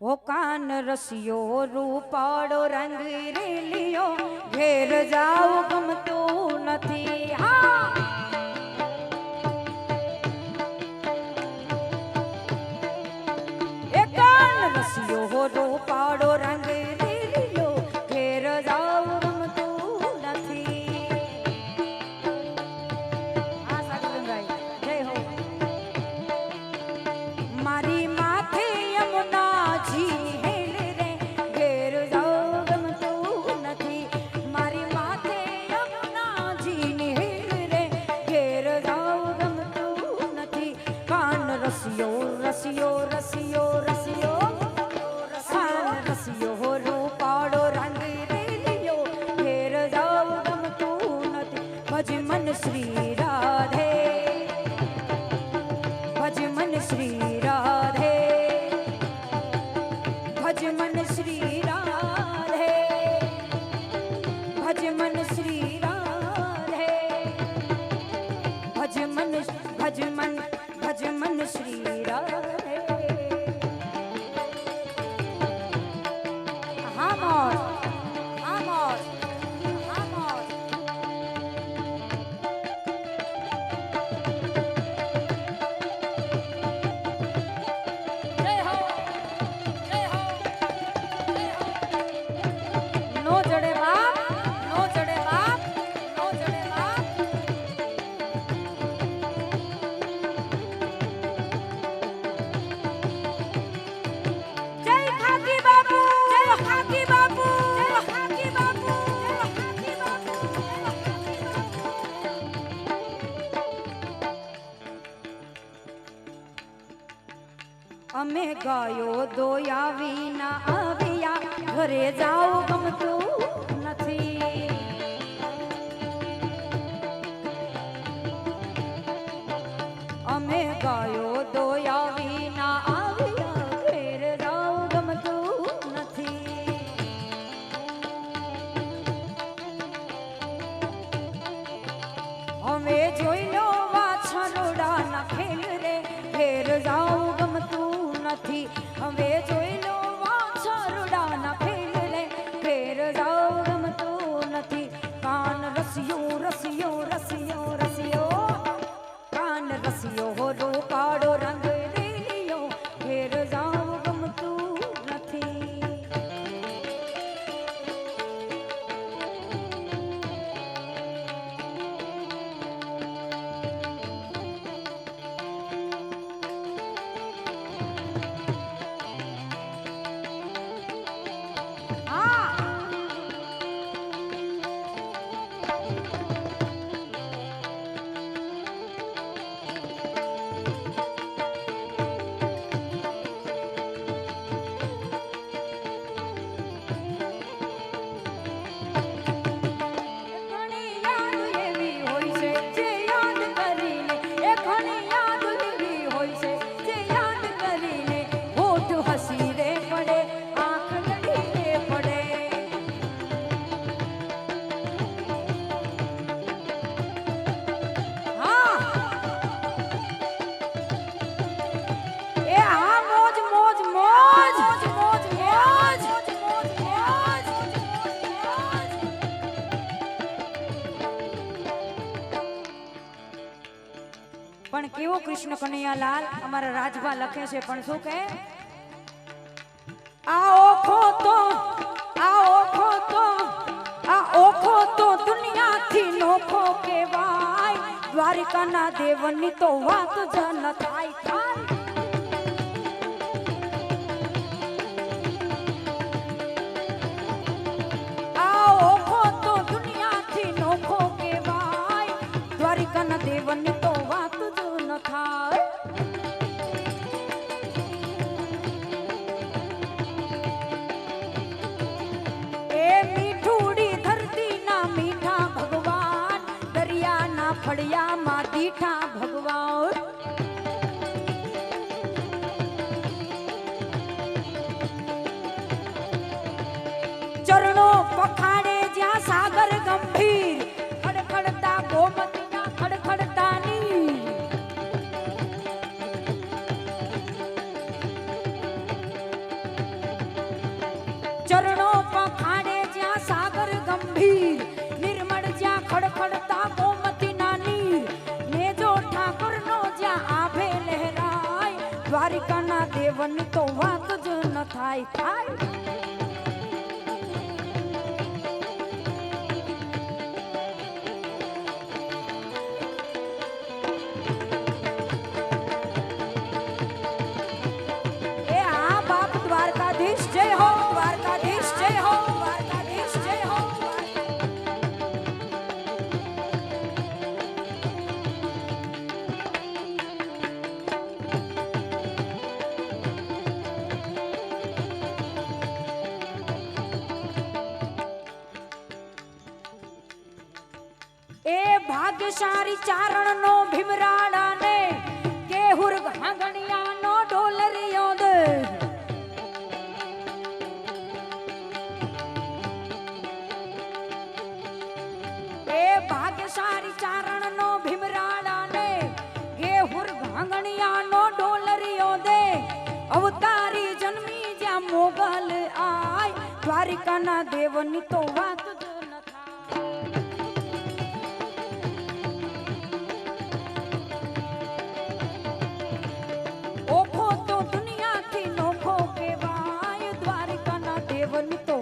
હો કાન રસિયો રૂપાળો રંગ રેલિયો ઘેર જાવ ગમતું નથી. હા. ગયો દોયા વિના આવ્યા. ઘરે જાઓ ગમતું નથી. અમે ગયો દોયા વિના આવ્યા. ઘરે ગમતું નથી. અમે જોઈ લો વાછરોડા ના ખેલ રે. ઘેર જાઓ પણ કેવો કૃષ્ણ કનૈયાલાલ અમારા રાજભા લખે છે, પણ શું કહે? આ ઓખો તો, આ ઓખો તો, આ ઓખો તો દુનિયાથી નોખો કહેવાય. દ્વારિકાના દેવની તો વાત જ ન થાય થાય. દેવન તો વાત ન થાય એ મીઠુડી ધરતીના મીઠા ભગવાન દરિયાના ફળિયામાં દીઠા ભગવાન. દ્વારિકાના દેવની તો વાત જ ન થાય થાય. એ હા બાપ દ્વારકાધીશ, જય હો દ્વારકાધીશ. ભાગ્યશાળી ચારણ નો ભીમરાડા ને કેહુર ઘાઘણિયા નો ડોલરિયો દે એ ભાગ્યશાળી ચારણ નો ભીમરાડા ને કેહુર ઘાઘણિયા નો ડોલરિયો દે અવતારી જન્મી જ્યાં મોગલ આય, દ્વારિકાના દેવની તો વાત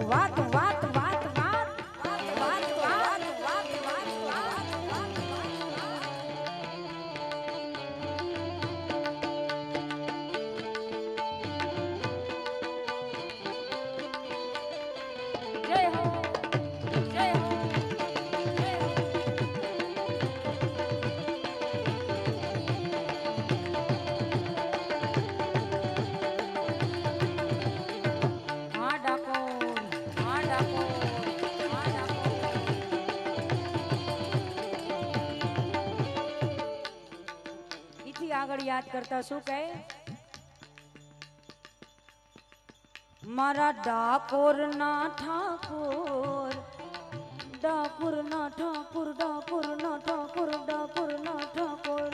lado આગળ યાદ કરતા શું કહે? મારા ડાકોર ના ઠાકોર ડાકોર ના ઠાકોર ડાકોર ના ઠાકોર ડાકોર ના ઠાકોર.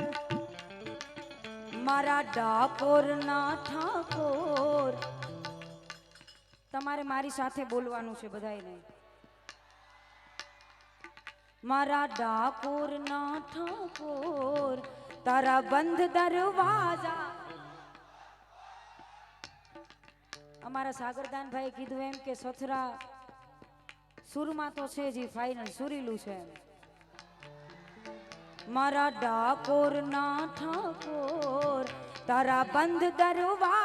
મારા ડાકોર ના ઠાકોર. તમારે મારી સાથે બોલવાનું છે બધાને મારા ડાકોર ના તારા બંધ દરવાજા. અમારા સાગરદાન ભાઈ કીધું એમ કે સથરા સુરમાં તો છે જ ફાઇનલ સુરીલું છે મારા ડાકોર ના ઠાકોર, તારા બંધ દરવાજા.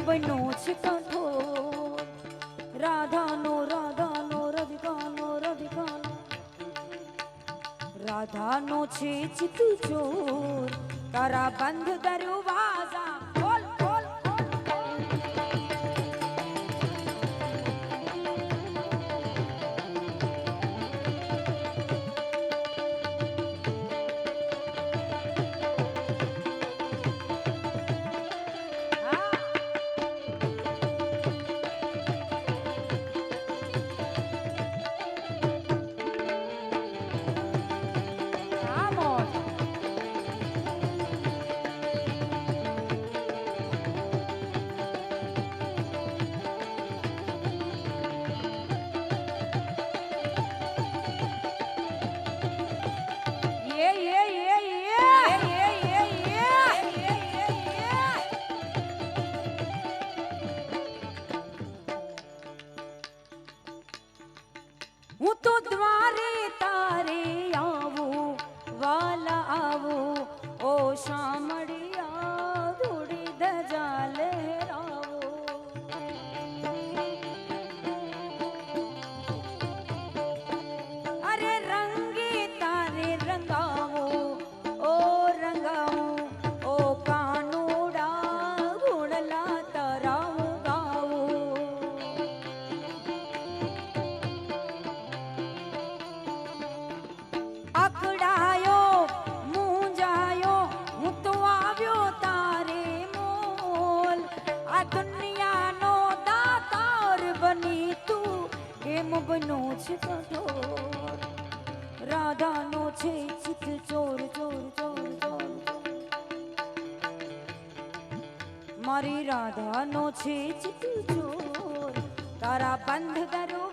બન્યો છે કઠોર? રાધાનો રાધાનો રધિકાનો રધિકાનો રાધાનો છે ચિત ચોર તારા બંધ દરવાજા તો દ્વારે રૂપનો છે કઠોર રાધાનો છે ચિત ચોર ચોર ચોર ચોર મારી રાધાનો છે ચિત ચોર. તારા બંધ દરો